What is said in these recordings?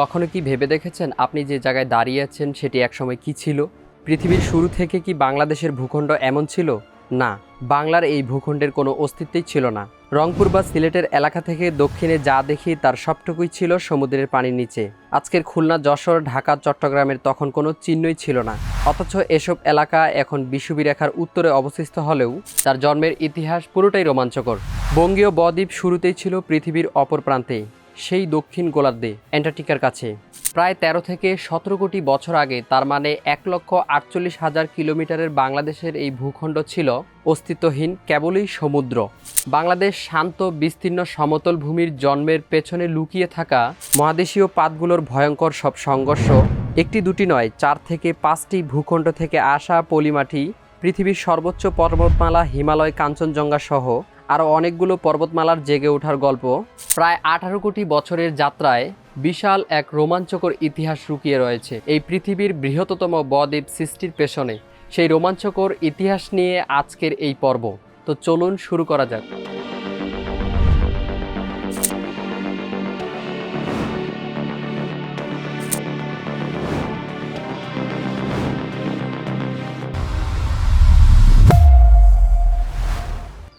কখনো কি ভেবে দেখেছেন আপনি যে জায়গায় দাঁড়িয়ে আছেন সেটি একসময় কি ছিল? পৃথিবীর শুরু থেকে কি বাংলাদেশের ভূখণ্ড এমন ছিল? না, বাংলার এই ভূখণ্ডের কোনো অস্তিত্বই ছিল না। রংপুর বা সিলেটের এলাকা থেকে দক্ষিণে যা দেখি তার সবটুকুই ছিল সমুদ্রের পানির নিচে। আজকের খুলনা, যশোর, ঢাকা, চট্টগ্রামের তখন কোনো চিহ্নই ছিল না। অথচ এসব এলাকা এখন বিশ্ববিরেখার উত্তরে অবস্থিত হলেও তার জন্মের ইতিহাস পুরোটাই রোমাঞ্চকর। বঙ্গীয় বদ্বীপ শুরুতেই ছিল পৃথিবীর অপর প্রান্তে। সেই দক্ষিণ গোলার্ধে অ্যান্টার্কটিকার কাছে। প্রায় ১৩ থেকে সতেরো কোটি বছর আগে, তার মানে এক লক্ষ আটচল্লিশ হাজার কিলোমিটারের বাংলাদেশের এই ভূখণ্ড ছিল অস্তিত্বহীন কেবলই সমুদ্র। বাংলাদেশ শান্ত, বিস্তীর্ণ, সমতল ভূমির জন্মের পেছনে লুকিয়ে থাকা মহাদেশীয় পাতগুলোর ভয়ঙ্কর সব সংঘর্ষ, একটি দুটি নয়, চার থেকে পাঁচটি ভূখণ্ড থেকে আসা পলিমাটি পৃথিবীর সর্বোচ্চ পর্বতমালা হিমালয় কাঞ্চনজঙ্ঘা সহ আরও অনেকগুলো পর্বতমালার জেগে ওঠার গল্প। প্রায় আঠারো কোটি বছরের যাত্রায় বিশাল এক রোমাঞ্চকর ইতিহাস লুকিয়ে রয়েছে। এই পৃথিবীর বৃহত্তম বদ্বীপ সৃষ্টির পেছনে সেই রোমাঞ্চকর ইতিহাস নিয়ে আজকের এই পর্ব। তো চলুন শুরু করা যাক।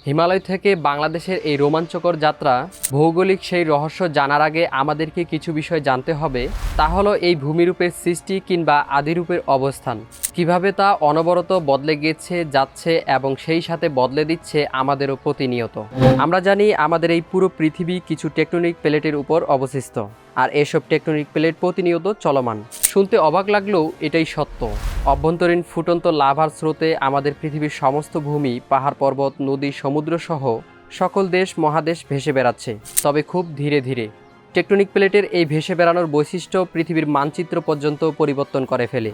হিমালয় থেকে বাংলাদেশের এই রোমাঞ্চকর যাত্রা, ভৌগোলিক সেই রহস্য জানার আগে আমাদেরকে কিছু বিষয় জানতে হবে, তা হলো এই ভূমিরূপের সৃষ্টি কিংবা আদিরূপের অবস্থান। কীভাবে তা অনবরত বদলে গেছে, যাচ্ছে এবং সেই সাথে বদলে দিচ্ছে আমাদেরও প্রতিনিয়ত। আমরা জানি আমাদের এই পুরো পৃথিবী কিছু টেকটনিক প্লেটের উপর অবস্থিত। আর এসব টেকটনিক প্লেট প্রতিনিয়ত চলমান। শুনতে অবাক লাগলেও এটাই সত্য। অভ্যন্তরীণ ফুটন্ত লাভার স্রোতে আমাদের পৃথিবীর সমস্ত ভূমি, পাহাড় পর্বত, নদী, সমুদ্র সহ সকল দেশ, মহাদেশ ভেসে বেড়াচ্ছে। তবে খুব ধীরে ধীরে টেকটনিক প্লেটের এই ভেসে বেড়ানোর বৈশিষ্ট্য পৃথিবীর মানচিত্র পর্যন্ত পরিবর্তন করে ফেলে।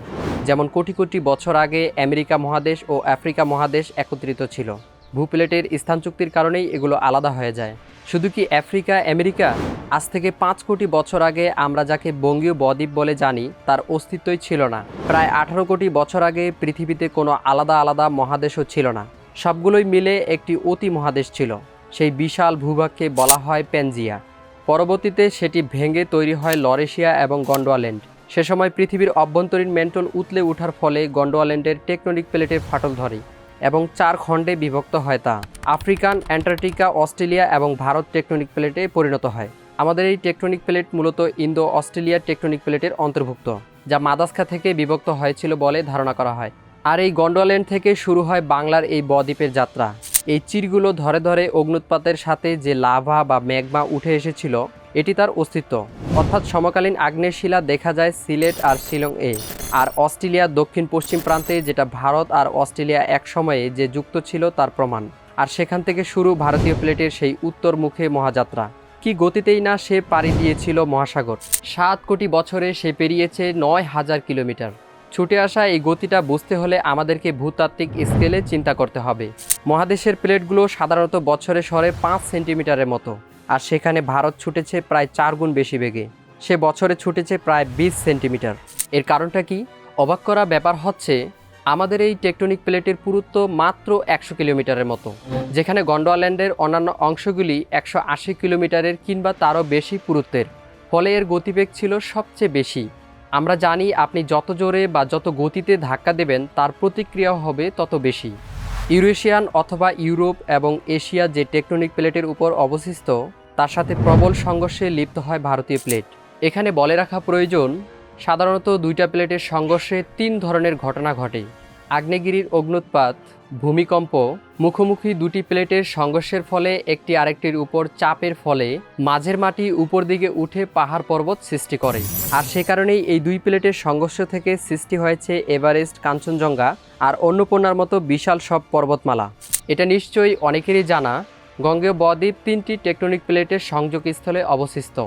যেমন কোটি কোটি বছর আগে আমেরিকা মহাদেশ ও আফ্রিকা মহাদেশ একত্রিত ছিল। ভূপ্লেটের স্থান চুক্তির কারণেই এগুলো আলাদা হয়ে যায়। শুধু কি আফ্রিকা, আমেরিকা? আজ থেকে পাঁচ কোটি বছর আগে আমরা যাকে বঙ্গীয় বদ্বীপ বলে জানি, তার অস্তিত্বই ছিল না। প্রায় আঠারো কোটি বছর আগে পৃথিবীতে কোনো আলাদা আলাদা মহাদেশও ছিল না। সবগুলোই মিলে একটি অতি মহাদেশ ছিল। সেই বিশাল ভূভাগকে বলা হয় প্যানজিয়া। পরবর্তীতে সেটি ভেঙে তৈরি হয় লরেশিয়া এবং গন্ডোয়াল্যান্ড। সে সময় পৃথিবীর অভ্যন্তরীণ মেন্টল উতলে ওঠার ফলে গন্ডোয়াল্যান্ডের টেকটনিক প্লেটের ফাটল ধরে। এবং চার খণ্ডে বিভক্ত হয় তা। আফ্রিকান, অ্যান্টার্কটিকা, অস্ট্রেলিয়া এবং ভারত টেকটনিক প্লেটে পরিণত হয়। আমাদের এই টেকটনিক প্লেট মূলত ইন্দো অস্ট্রেলিয়া টেকটনিক প্লেটের অন্তর্ভুক্ত, যা মাদাস্কা থেকে বিভক্ত হয়েছিল বলে ধারণা করা হয়। আর এই গন্ডোয়াল্যান্ড থেকে শুরু হয় বাংলার এই বদ্বীপের যাত্রা। এই চিরগুলো ধরে ধরে অগ্নুৎপাতের সাথে যে লাভা বা ম্যাগমা উঠে এসেছিল, এটি তার অস্তিত্ব। অর্থাৎ সমকালীন আগ্নেয় শিলা দেখা যায় সিলেট আর শিলং এ আর অস্ট্রেলিয়ার দক্ষিণ পশ্চিম প্রান্তে, যেটা ভারত আর অস্ট্রেলিয়া এক সময়ে যে যুক্ত ছিল তার প্রমাণ। আর সেখান থেকে শুরু ভারতীয় প্লেটের সেই উত্তর মুখে মহাযাত্রা। কি গতিতেই না সে পাড়ি দিয়েছিল মহাসাগর? সাত কোটি বছরে সে পেরিয়েছে নয় হাজার কিলোমিটার। ছুটে আসা এই গতিটা বুঝতে হলে আমাদেরকে ভূতাত্ত্বিক স্কেলে চিন্তা করতে হবে। মহাদেশের প্লেটগুলো সাধারণত বছরে সরে পাঁচ সেন্টিমিটারের মতো। আর সেখানে ভারত ছুটেছে প্রায় চার গুণ বেশি বেগে। সে বছরে ছুটেছে প্রায় বিশ সেন্টিমিটার। এর কারণটা কি? অবাক করা ব্যাপার হচ্ছে, আমাদের এই টেকটনিক প্লেটের পুরুত্ব মাত্র একশো কিলোমিটারের মতো, যেখানে গন্ডোয়াল্যান্ডের অন্যান্য অংশগুলি একশো আশি কিলোমিটারের কিংবা তারও বেশি পুরুত্বের, ফলে এর গতিবেগ ছিল সবচেয়ে বেশি। আমরা জানি আপনি যত জোরে বা যত গতিতে ধাক্কা দেবেন, তার প্রতিক্রিয়া হবে তত বেশি। ইউরেশিয়ান অথবা ইউরোপ এবং এশিয়া যে টেকটনিক প্লেটের উপর অবস্থিত, তার সাথে প্রবল সংঘর্ষে লিপ্ত হয় ভারতীয় প্লেট। এখানে বলে রাখা প্রয়োজন, সাধারণত দুইটা প্লেটের সংঘর্ষে তিন ধরনের ঘটনা ঘটে। আগ্নেয়গিরির অগ্নুৎপাত, ভূমিকম্প, মুখোমুখি দুটি প্লেটের সংঘর্ষের ফলে একটি আরেকটির উপর চাপের ফলে মাঝের মাটি উপর দিকে উঠে পাহাড় পর্বত সৃষ্টি করে। আর সে কারণেই এই দুই প্লেটের সংঘর্ষ থেকে সৃষ্টি হয়েছে এভারেস্ট, কাঞ্চনজঙ্ঘা আর অন্নপূর্ণার মতো বিশাল সব পর্বতমালা। এটা নিশ্চয়ই অনেকেরই জানা, গঙ্গেয় বদ্বীপ তিনটি টেকটনিক প্লেটের সংযোগস্থলে অবস্থিত।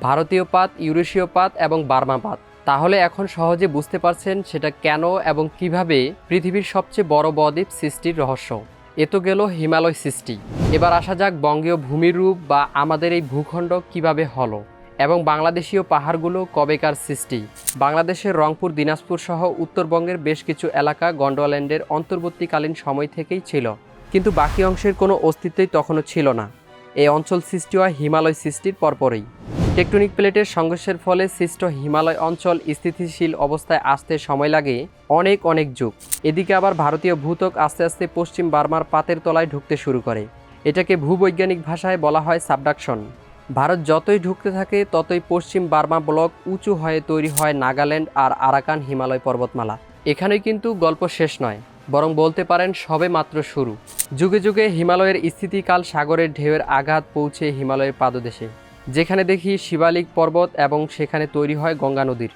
ভারতীয় পাত, ইউরেশীয় পাত এবং বার্মা পাত। তাহলে এখন সহজে বুঝতে পারছেন সেটা কেন এবং কীভাবে পৃথিবীর সবচেয়ে বড় বদ্বীপ সৃষ্টির রহস্য। এ তো গেল হিমালয় সৃষ্টি। এবার আসা যাক বঙ্গীয় ভূমির রূপ বা আমাদের এই ভূখণ্ড কীভাবে হলো এবং বাংলাদেশীয় পাহাড়গুলো কবেকার সৃষ্টি। বাংলাদেশের রংপুর, দিনাজপুর সহ উত্তরবঙ্গের বেশ কিছু এলাকা গন্ডোয়াল্যান্ডের অন্তর্বর্তীকালীন সময় থেকেই ছিল। কিন্তু বাকি অংশের কোনো অস্তিত্বই তখনও ছিল না। এই অঞ্চল সৃষ্টি হয় হিমালয় সৃষ্টির পরপরই। টেকটনিক প্লেটের সংঘর্ষের ফলে সৃষ্ট হিমালয় অঞ্চল স্থিতিশীল অবস্থায় আসতে সময় লাগে অনেক অনেক যুগ। এদিকে আবার ভারতীয় ভূতক আস্তে আস্তে পশ্চিম বার্মার পাতের তলায় ঢুকতে শুরু করে। এটাকে ভূবৈজ্ঞানিক ভাষায় বলা হয় সাবডাকশন। ভারত যতই ঢুকতে থাকে, ততই পশ্চিম বার্মা ব্লক উঁচু হয়ে তৈরি হয় নাগাল্যান্ড আর আরাকান হিমালয় পর্বতমালা। এখানেই কিন্তু গল্প শেষ নয়, বরং বলতে পারেন সবে মাত্র শুরু। যুগে যুগে হিমালয়ের স্থিতিকাল সাগরের ঢেউয়ের আঘাত পৌঁছে হিমালয়ের পাদদেশে। যেখানে দেখি শিবালিক পর্বত এবং সেখানে তৈরি হয় গঙ্গা নদীর।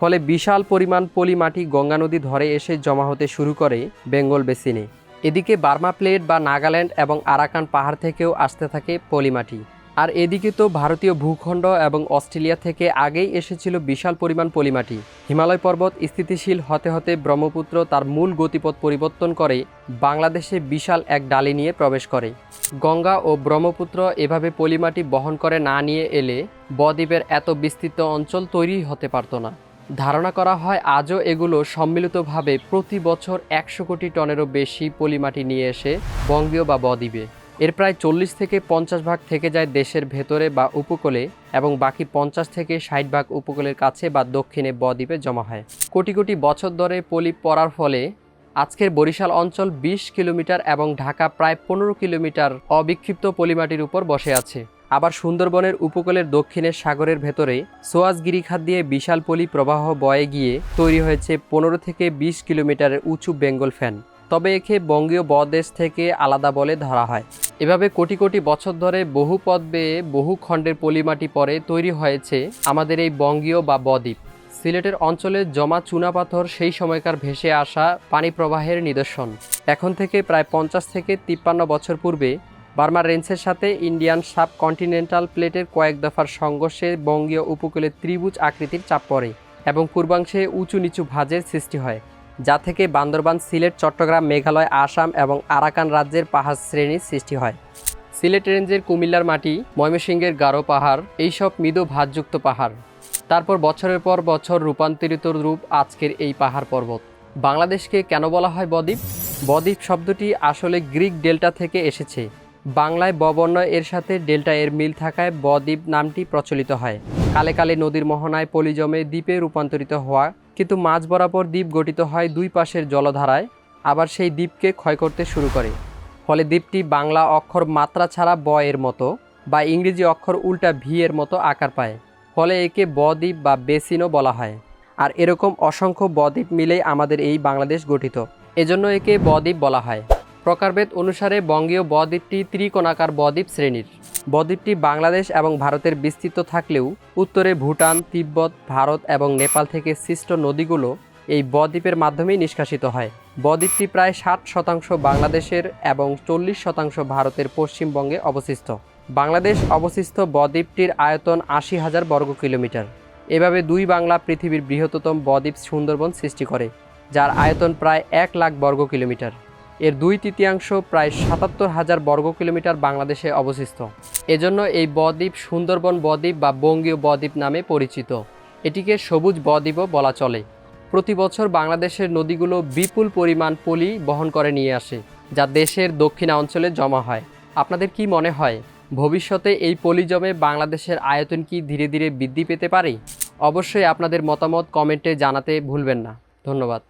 ফলে বিশাল পরিমাণ পলি মাটি গঙ্গা নদী ধরে এসে জমা হতে শুরু করে বেঙ্গল বেসিনে। এদিকে বার্মা প্লেট বা নাগাল্যান্ড এবং আরাকান পাহাড় থেকেও আসতে থাকে পলি মাটি আর এদিকে তো ভারতীয় ভূখণ্ড এবং অস্ট্রেলিয়া থেকে আগেই এসেছিল বিশাল পরিমাণ পলিমাটি। হিমালয় পর্বত স্থিতিশীল হতে হতে ব্রহ্মপুত্র তার মূল গতিপথ পরিবর্তন করে বাংলাদেশে বিশাল এক ডালি নিয়ে প্রবেশ করে। গঙ্গা ও ব্রহ্মপুত্র এভাবে পলিমাটি বহন করে না নিয়ে এলে বদ্বীপের এত বিস্তৃত অঞ্চল তৈরি হতে পারত না। ধারণা করা হয় আজও এগুলো সম্মিলিতভাবে প্রতি বছর একশো কোটি টনেরও বেশি পলিমাটি নিয়ে এসে বঙ্গীয় বা বদ্বীপে। এর প্রায় চল্লিশ থেকে পঞ্চাশ ভাগ থেকে যায় দেশের ভেতরে বা উপকূলে এবং বাকি পঞ্চাশ থেকে ষাট ভাগ উপকূলের কাছে বা দক্ষিণে বদ্বীপে জমা হয়। কোটি কোটি বছর ধরে পলি পড়ার ফলে আজকের বরিশাল অঞ্চল বিশ কিলোমিটার এবং ঢাকা প্রায় পনেরো কিলোমিটার অবিক্ষিপ্ত পলিমাটির উপর বসে আছে। আবার সুন্দরবনের উপকূলের দক্ষিণের সাগরের ভেতরে সোয়াজ গিরিখাত দিয়ে বিশাল পলি প্রবাহ বয়ে গিয়ে তৈরি হয়েছে পনেরো থেকে বিশ কিলোমিটারের উঁচু বেঙ্গল ফ্যান। তবে একে বঙ্গীয় বদেশ থেকে আলাদা বলে ধরা হয়। এভাবে কোটি কোটি বছর ধরে বহু পদ বেয়ে বহু খণ্ডের পলিমাটি পরে তৈরি হয়েছে আমাদের এই বঙ্গীয় বা বদ্বীপ। সিলেটের অঞ্চলে জমা চুনাপাথর সেই সময়কার ভেসে আসা পানি প্রবাহের নিদর্শন। এখন থেকে প্রায় পঞ্চাশ থেকে তিপ্পান্ন বছর পূর্বে বার্মা রেঞ্জের সাথে ইন্ডিয়ান সাবকন্টিনেন্টাল প্লেটের কয়েক দফার সংঘর্ষে বঙ্গীয় উপকূলে ত্রিভুজ আকৃতির চাপ পড়ে এবং পূর্বাংশে উঁচু নিচু ভাঁজের সৃষ্টি হয়। যা থেকে বান্দরবান, সিলেট, চট্টগ্রাম, মেঘালয়, আসাম এবং আরাকান রাজ্যের পাহাড় শ্রেণির সৃষ্টি হয়। সিলেট রেঞ্জের কুমিল্লার মাটি, ময়মনসিংহের গারো পাহাড়, এইসব মৃদু ভাঁজযুক্ত পাহাড়। তারপর বছরের পর বছর রূপান্তরিত রূপ আজকের এই পাহাড় পর্বত। বাংলাদেশকে কেন বলা হয় বদ্বীপ? বদ্বীপ শব্দটি আসলে গ্রিক ডেল্টা থেকে এসেছে। বাংলায় ববর্ণ এর সাথে ডেল্টা এর মিল থাকায় বদ্বীপ নামটি প্রচলিত হয়। কালে কালে নদীর মোহনায় পলিজমে দ্বীপে রূপান্তরিত হওয়া কিন্তু মাঝ বরাবর দ্বীপ গঠিত হয় দুই পাশের জলধারায়, আবার সেই দ্বীপকে ক্ষয় করতে শুরু করে। ফলে দ্বীপটি বাংলা অক্ষর মাত্রা ছাড়া ব এর মতো বা ইংরেজি অক্ষর উল্টা ভি এর মতো আকার পায়। ফলে একে বদ্বীপ বা বেসিনও বলা হয়। আর এরকম অসংখ্য বদ্বীপ মিলেই আমাদের এই বাংলাদেশ গঠিত। এজন্য একে বদ্বীপ বলা হয়। প্রকারভেদ অনুসারে বঙ্গীয় বদ্বীপটি ত্রিকোণাকার বদ্বীপ শ্রেণির। বদ্বীপটি বাংলাদেশ এবং ভারতের বিস্তৃত থাকলেও উত্তরে ভুটান, তিব্বত, ভারত এবং নেপাল থেকে সৃষ্ট নদীগুলো এই বদ্বীপের মাধ্যমেই নিষ্কাশিত হয়। বদ্বীপটি প্রায় ষাট শতাংশ বাংলাদেশের এবং চল্লিশ শতাংশ ভারতের পশ্চিমবঙ্গে অবস্থিত। বাংলাদেশ অবস্থিত বদ্বীপটির আয়তন আশি হাজার বর্গ কিলোমিটার। এভাবে দুই বাংলা পৃথিবীর বৃহত্তম বদ্বীপ সুন্দরবন সৃষ্টি করে, যার আয়তন প্রায় এক লাখ বর্গ কিলোমিটার। এর দুই তৃতীয়াংশ প্রায় সাতাত্তর হাজার বর্গ কিলোমিটার বাংলাদেশে অবস্থিত। এজন্য এই বদ্বীপ সুন্দরবন বদ্বীপ বা বঙ্গীয় বদ্বীপ নামে পরিচিত। এটিকে সবুজ বদ্বীপও বলা চলে। প্রতি বছর বাংলাদেশের নদীগুলো বিপুল পরিমাণ পলি বহন করে নিয়ে আসে, যা দেশের দক্ষিণাঞ্চলে জমা হয়। আপনাদের কি মনে হয়, ভবিষ্যতে এই পলি জমে বাংলাদেশের আয়তন কি ধীরে ধীরে বৃদ্ধি পেতে পারে? অবশ্যই আপনাদের মতামত কমেন্টে জানাতে ভুলবেন না। ধন্যবাদ।